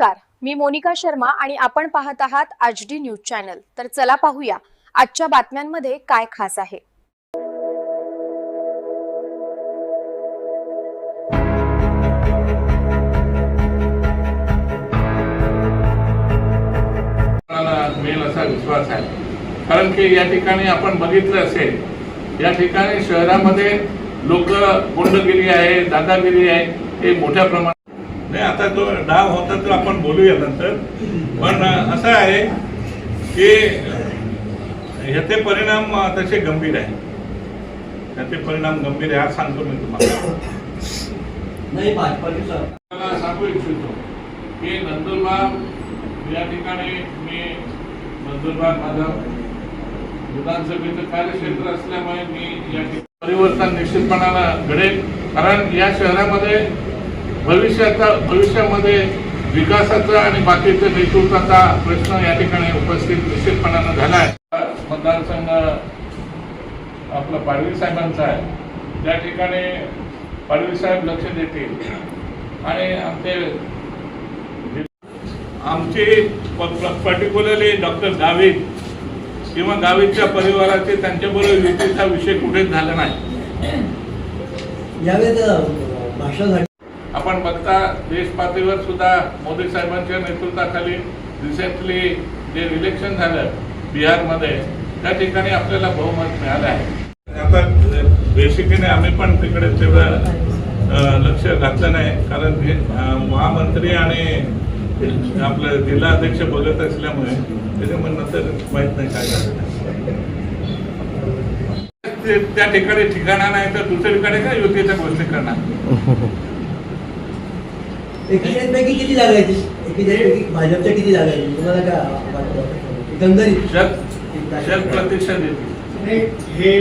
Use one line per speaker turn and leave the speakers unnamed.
नमस्कार. मी मोनिका शर्मा आणि आपण पाहत आहात आज डी न्यूज चॅनल. तर चला पाहूया आजच्या बातम्यांमध्ये काय खास आहे.
मिळेल असा विश्वास आहे. कारण की या ठिकाणी आपण बघितलं असेल या ठिकाणी शहरामध्ये लोक गुंडगिरी आहे दादागिरी आहे हे मोठ्या प्रमाणात नाही आता तो डाव होता तर आपण बोलूया नंतर. पण असं आहे की ह्याचे परिणाम तसे गंभीर आहे त्याचे परिणाम गंभीर आहे आज सांगतो मी तुम्हाला. सांगू इच्छितो की नंदुरबार या ठिकाणी मी नंदुरबार माझं विधानसभेचं कार्यक्षेत्र असल्यामुळे मी या ठिकाणी परिवर्तन निश्चितपणानं घडेल. कारण या शहरामध्ये भविष्याचा भविष्यामध्ये विकासाचा आणि बाकीच्या नेतृत्वाचा प्रश्न या ठिकाणी उपस्थित निश्चितपणानं झाला आहे. मतदारसंघ आपला पाडवी साहेबांचा आहे. त्या ठिकाणी पाडवी साहेब लक्ष देतील. आणि आमचे आमचे पर्टिक्युलरली डॉक्टर गावित किंवा गावितच्या परिवाराचे त्यांच्याबरोबर युतीचा विषय कुठेच झाला नाही.
यावेळेस भाषणासाठी
आपण बघता देश पातळीवर सुद्धा मोदी साहेबांच्या नेतृत्वाखाली रिसेंटली जे इलेक्शन झालं बिहारमध्ये त्या ठिकाणी आपल्याला बहुमत मिळालं आहे. आता बेसिकली आम्ही पण तिकडे तेवढं लक्ष घातलं नाही. कारण महामंत्री आणि आपलं जिल्हाध्यक्ष बोलत असल्यामुळे त्याच्यामुळे नंतर माहीत नाही काय झालं. त्या ठिकाणी ठिकाणा नाही तर दुसरीकडे काय युतीच्या गोष्टी करणार?
एकेचाळीसपैकी किती जागा आहेत? एकेचाळीसपैकी भाजपच्या किती जागा आहेत? तुम्हाला काय वाटतं? एकंदरीत.
हे हे